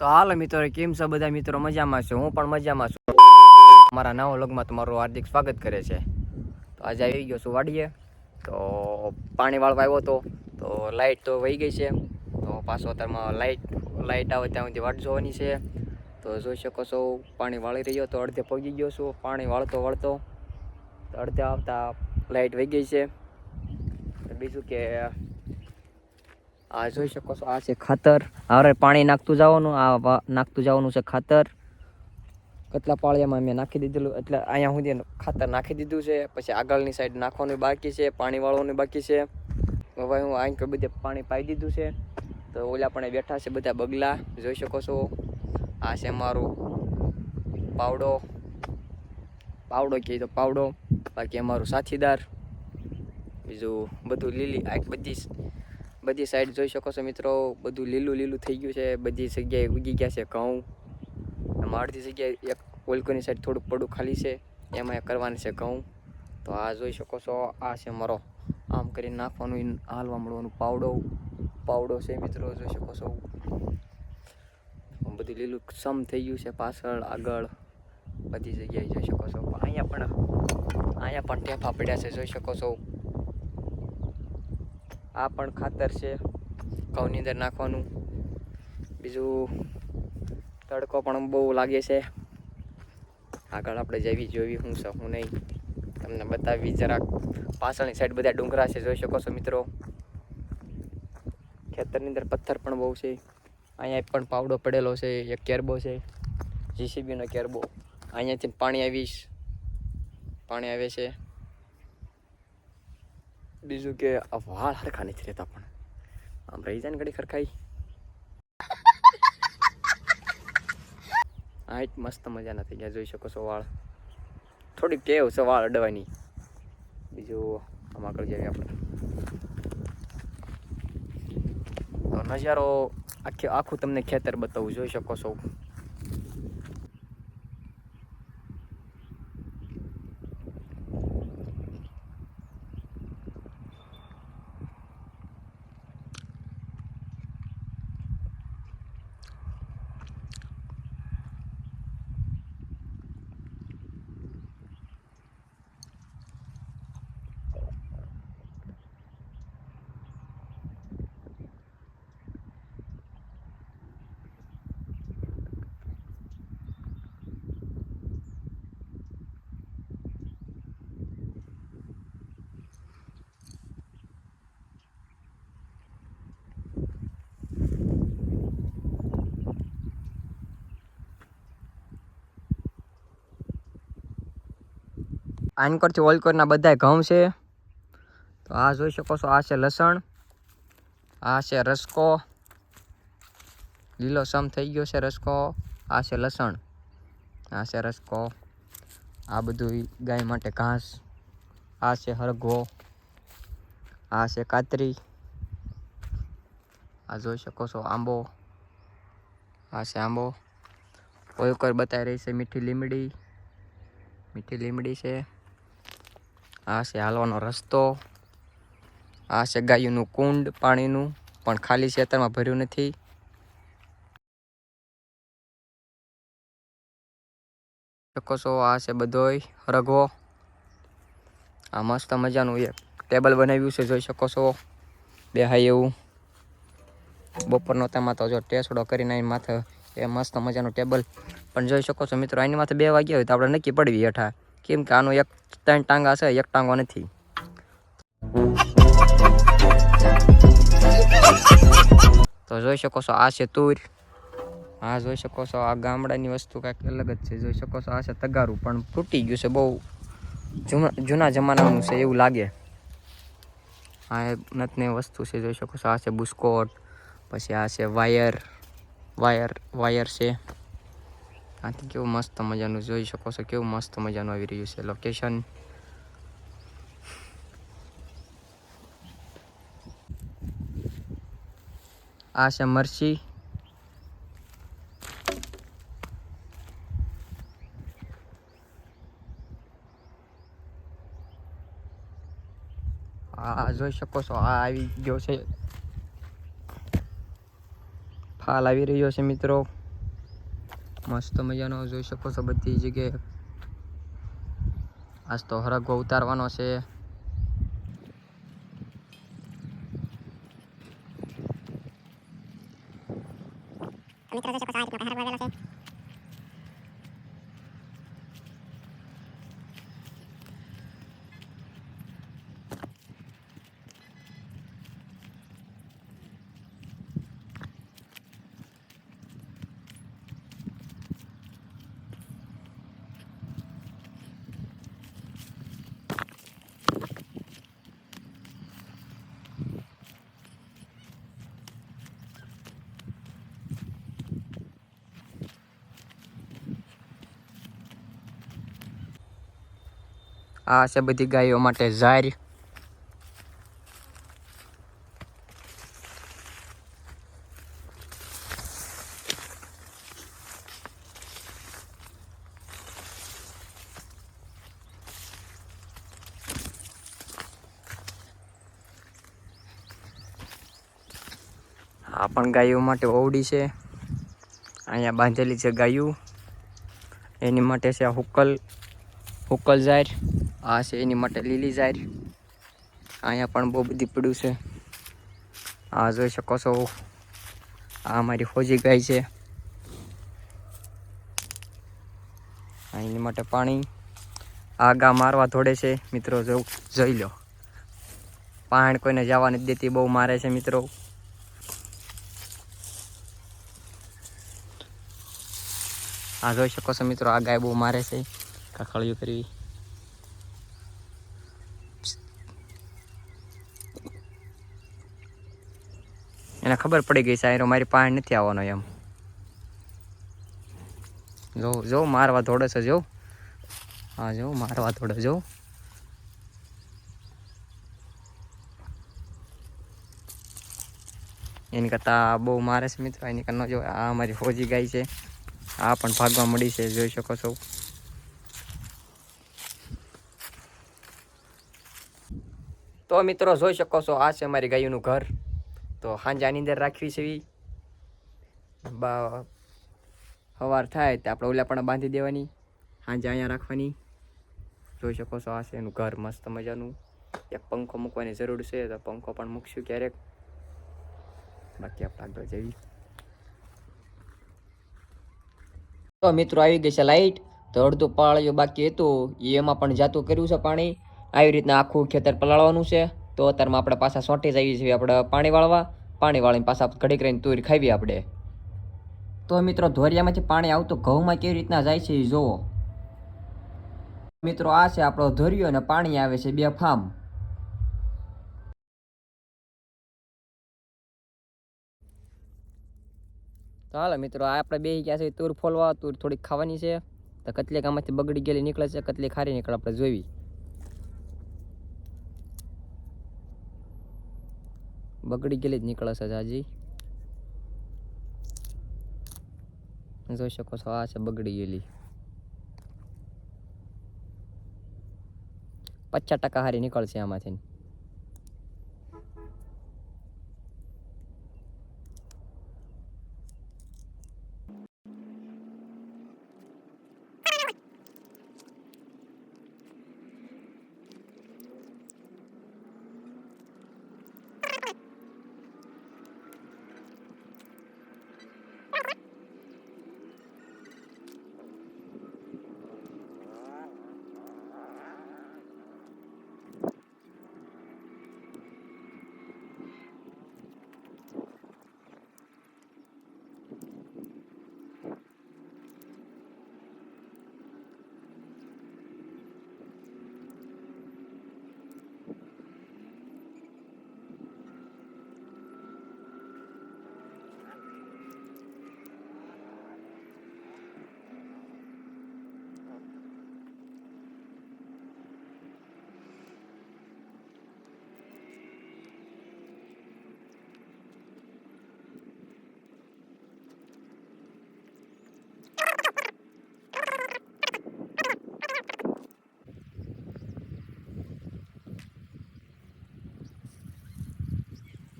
તો હાલ મિત્રો કેમ છો બધા મિત્રો? મજામાં છો? હું પણ મજામાં છું. મારા નવા વ્લોગમાં તમારું હાર્દિક સ્વાગત કરે છે. તો આજે આવી ગયો છું વાડીએ. તો પાણી વાળવા આવ્યો હતો તો લાઇટ તો વહી ગઈ છે. તો પાછો અત્યારમાં લાઇટ લાઇટ આવે ત્યાં સુધી વાટ જોવાની છે. તો જોઈ શકો છો, પાણી વાળી રહ્યો તો અડધે પગી ગયો છું. પાણી વાળતો વાળતો તો અડધે આવતા લાઇટ વહી ગઈ છે. બીજું કે આ જોઈ શકો છો, આ છે ખાતર. હવે પાણી નાખતું જવાનું, આ નાખતું જવાનું છે ખાતર. કેટલા પાળિયામાં મેં નાખી દીધેલું, એટલે અહીંયા સુધી ખાતર નાખી દીધું છે. પછી આગળની સાઈડ નાખવાનું બાકી છે પાણી વાળવાનું બાકી છે. હવે હું અહીં બધે પાણી પાઈ દીધું છે. તો ઓલા પણ બેઠા છે બધા બગલા, જોઈ શકો છો. આ છે મારું પાવડો. પાવડો કહે તો પાવડો. બાકી અમારું સાથીદાર. બીજું બધું લીલી, આ બધી બધી સાઈડ જોઈ શકો છો મિત્રો. બધું લીલું લીલું થઈ ગયું છે. બધી જગ્યાએ ઉગી ગયા છે ઘઉં. આમાં અડધી જગ્યાએ એક ઓલકોની સાઈડ થોડુંક પડું ખાલી છે. એમાં કરવાની છે ઘઉં. તો આ જોઈ શકો છો. આ છે મારો આમ કરીને નાખવાનું હાલવા મળવાનું પાવડો. પાવડો છે મિત્રો, જોઈ શકો છો. બધું લીલું સમ થઈ ગયું છે પાછળ, આગળ. બધી જગ્યાએ જોઈ શકો છો. અહીંયા પણ અહીંયા પણ ટેફા પડ્યા છે, જોઈ શકો છો. આ પણ ખાતર છે. ઘઉંની અંદર નાખવાનું. બીજું તડકો પણ બહુ લાગે છે. આગળ આપણે જવી જોવી હું છે નહીં. તમને બતાવી જરાક. પાછળની સાઈડ બધા ડુંગરા છે, જોઈ શકો છો મિત્રો. ખેતરની અંદર પથ્થર પણ બહુ છે. અહીંયા પણ પાવડો પડેલો છે, એક કેરબો છે. જીસીબીનો કેરબો. અહીંયાથી પાણી આવીશ. પાણી આવે છે. બીજું કે આ વાળ હરખા નથી રહેતા પણ. આમ રહી જાય ને ઘડી ખરખાઈ. હાઈટ મસ્ત મજાના થઈ ગયા, જોઈ શકો છો વાળ. થોડીક કેવ છે વાળ અડવાની. બીજું આમ આગળ જઈએ આપણે. નજારો આખે આખું તમને ખેતર બતાવું, જોઈ શકો છો. આનકોરથી ઓલકોરના બધા ઘઉં છે. તો આ જોઈ શકો છો, આ છે લસણ, આ છે રસકો, લીલો સમ થઈ ગયો છે રસકો, આ છે લસણ, આ છે રસકો, આ બધું ગાય માટે ઘાસ, આ છે હરગવો આ છે કાતરી, આ જોઈ શકો છો આંબો, આ છે આંબો. ઓયકર બતાવી રહી છે મીઠી લીમડી મીઠી લીમડી છે. આ છે હાલવાનો રસ્તો. આ છે ગાયોનું કુંડ પાણીનું, પણ ખાલી ખેતરમાં ભર્યું નથી. શકો આ છે બધોય રઘો આ મસ્ત મજાનું એક ટેબલ બનાવ્યું છે, જોઈ શકો છો બેહાય એવું. બપોરનો તેમાં તો જો ટેસડો કરીને એની માથે એ મસ્ત મજાનું ટેબલ. પણ જોઈ શકો છો મિત્રો એની માથે બે વાગ્યા હોય તો આપણે નક્કી પડવી હેઠા. કેમ કે આનું એક ત્રણ ટાંગા છે, એક ટાંગો નથી. તો જોઈ શકો છો આ છે તુર. આ જોઈ શકો છો આ ગામડાની વસ્તુ કાંઈક અલગ જ છે. જોઈ શકો છો આ છે તગારું, પણ તૂટી ગયું છે બહુ. જૂના જમાનાનું છે એવું લાગે. આ નતની વસ્તુ છે, જોઈ શકો છો. આ છે બુસ્કોટ, પછી આ છે વાયર. વાયર વાયર છે. આથી કેવું મસ્ત મજાનું જોઈ શકો છો કેવું મસ્ત મજાનું આવી રહ્યું છે લોકેશન આ છે મરસી આ જોઈ શકો છો આ આવી ગયો છે ફાલ આવી રહ્યો છે મિત્રો મસ્ત મજાનો જોઈ શકો છો બધી જગ્યાએ. આજ તો હરગવો ઉતારવાનો છે. આ છે બધી ગાયો માટે ઝાર આ પણ ગાયો માટે ઓવડી છે. અહીંયા બાંધેલી છે ગાયું. એની માટે છે હુકલ હુકલ ઝાર આ છે, એની માટે લીલી ઝાર અહીંયા પણ બહુ બધી પડ્યું છે. આ જોઈ શકો છો. આ અમારી ફોજી ગાય છે. એની માટે પાણી. આ ગા મારવા ધોડે છે. મિત્રો, જો, જોઈ લો. પાણ કોઈને જવા નથી દેતી, બહુ મારે છે, મિત્રો. આ જોઈ શકો છો, મિત્રો, આ ગાય બહુ મારે છે. કખળિયું કરવી. એને ખબર પડી ગઈ સાયરો મારી પાસે નથી આવવાનો એમ. જો જો, મારવા દોડે છે, જો. હા, જો, મારવા દોડે, જો. એની કરતાં બહુ મારે છે મિત્રો, એની કરતા જો, આ અમારી ફોજી ગાય છે. આ પણ ભાગવા મળી છે, જોઈ શકો છો. તો મિત્રો, જોઈ શકો છો, આ છે અમારી ગાયનું ઘર. તો સાંજે આની અંદર રાખવી છે એવી સવાર થાય તો આપણે ઓલા પણ બાંધી દેવાની. સાંજે અહીંયા રાખવાની. જોઈ શકો છો આ છે એનું ઘર, મસ્ત મજાનું. એક પંખો મૂકવાની જરૂર છે, તો પંખો પણ મૂકશું ક્યારેક. બાકી આપણે આગળ જઈએ. તો મિત્રો આવી ગઈ છે લાઈટ. તો અડધું પાળ્યું બાકી હતું. એમાં પણ જાતું કર્યું છે પાણી. આવી રીતના આખું ખેતર પલાળવાનું છે. તો અત્યારમાં આપણે પાછા સોંટી જઈએ છીએ આપણે પાણી વાળવા. પાણી વાળીને પાછા ઘડી કરીને તુર ખાવી આપણે. તો મિત્રો ધોરિયામાંથી પાણી આવતું ઘઉંમાં કેવી રીતના જાય છે એ જુઓ મિત્રો આ છે આપણો ધોરિયો અને પાણી આવે છે બે ફાર્મ તો હાલો મિત્રો, આ આપણે બે ગયા છે તુર ફોલવા. તુર થોડીક ખાવાની છે. તો કતલી આમાંથી બગડી ગયેલી નીકળે છે કતલી ખારી નીકળે, આપણે જોવી બગડી ગયેલી જ નીકળે છે જાજી. જોઈ શકો છો, આ છે બગડી ગયેલી. પચાસ ટકા હારી નીકળશે આમાંથી.